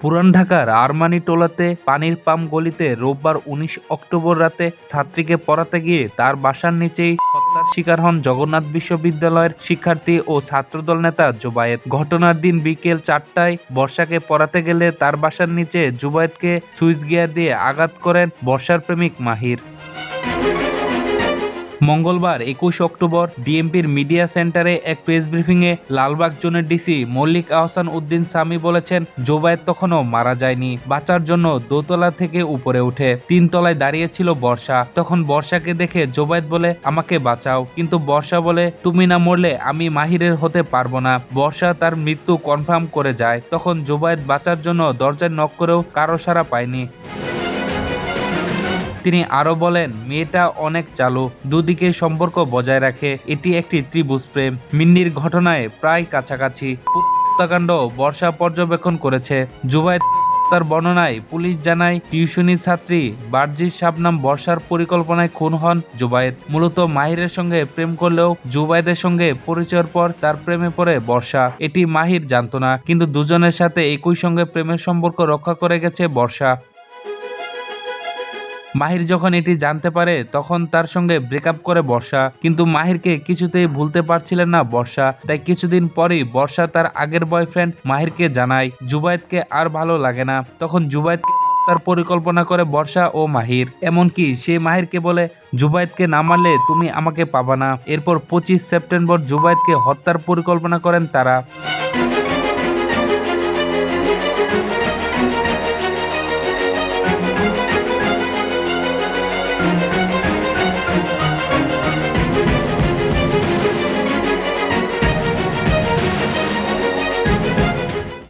পুরান ঢাকার আরমানি টোলাতে পানির পাম্প গলিতে রোববার উনিশ অক্টোবর রাতে ছাত্রীকে পড়াতে গিয়ে তার বাসার নিচেই হত্যার শিকার হন জগন্নাথ বিশ্ববিদ্যালয়ের শিক্ষার্থী ও ছাত্রদল নেতা জুবায়েত ঘটনার দিন বিকেল চারটায় বর্ষাকে পড়াতে গেলে তার বাসার নিচে জুবায়েতকে সুইচ গিয়ার দিয়ে আঘাত করেন বর্ষার প্রেমিক মাহির। মঙ্গলবার একুশ অক্টোবর ডিএমপির মিডিয়া সেন্টারে এক প্রেস ব্রিফিংয়ে লালবাগ জোনের ডিসি মল্লিক আহসান উদ্দিন সামি বলেছেন জোবায়েত তখনও মারা যায়নি। বাঁচার জন্য দোতলা থেকে উপরে উঠে তিন তলায় দাঁড়িয়ে ছিল বর্ষা। তখন বর্ষাকে দেখে জোবায়েত বলে, আমাকে বাঁচাও। কিন্তু বর্ষা বলে, তুমি না মরলে আমি মাহিরের হতে পারব না। বর্ষা তার মৃত্যু কনফার্ম করে যায়। তখন জোবায়েত বাঁচার জন্য দরজায় নক করেও কারও সারা পায়নি। তিনি আরও বলেন, মেয়েটা অনেক চালু, দুদিকে সম্পর্ক বজায় রাখে। এটি একটি ত্রিভুজ প্রেম। মিন্নির ঘটনায় প্রায় কাছাকাছি হত্যাকাণ্ড বর্ষা পর্যবেক্ষণ করেছে। জুবায়েত তার বর্ণনায় পুলিশ জানায়, টিউশনি ছাত্রী বার্জির শাবনাম বর্ষার পরিকল্পনায় খুন হন জুবায়েদ। মূলত মাহিরের সঙ্গে প্রেম করলেও জুবায়েদের সঙ্গে পরিচয়ের পর তার প্রেমে পড়ে বর্ষা। এটি মাহির জানত না কিন্তু দুজনের সাথে একই সঙ্গে প্রেমের সম্পর্ক রক্ষা করে গেছে বর্ষা। মাহির যখন এটি জানতে পারে, তখন তার সঙ্গে ব্রেকআপ করে বর্ষা। কিন্তু মাহিরকে কিছুতেই ভুলতে পারছিলেন না বর্ষা। তাই কিছুদিন পরেই বর্ষা তার আগের বয়ফ্রেন্ড মাহিরকে জানায় জুবায়েতকে আর ভালো লাগে না। তখন জুবায়েতকে তার পরিকল্পনা করে বর্ষা ও মাহির। এমনকি সে মাহিরকে বলে জুবায়েতকে না মারলে তুমি আমাকে পাবা না। এরপর পঁচিশ সেপ্টেম্বর জুবায়েতকে হত্যার পরিকল্পনা করেন তারা।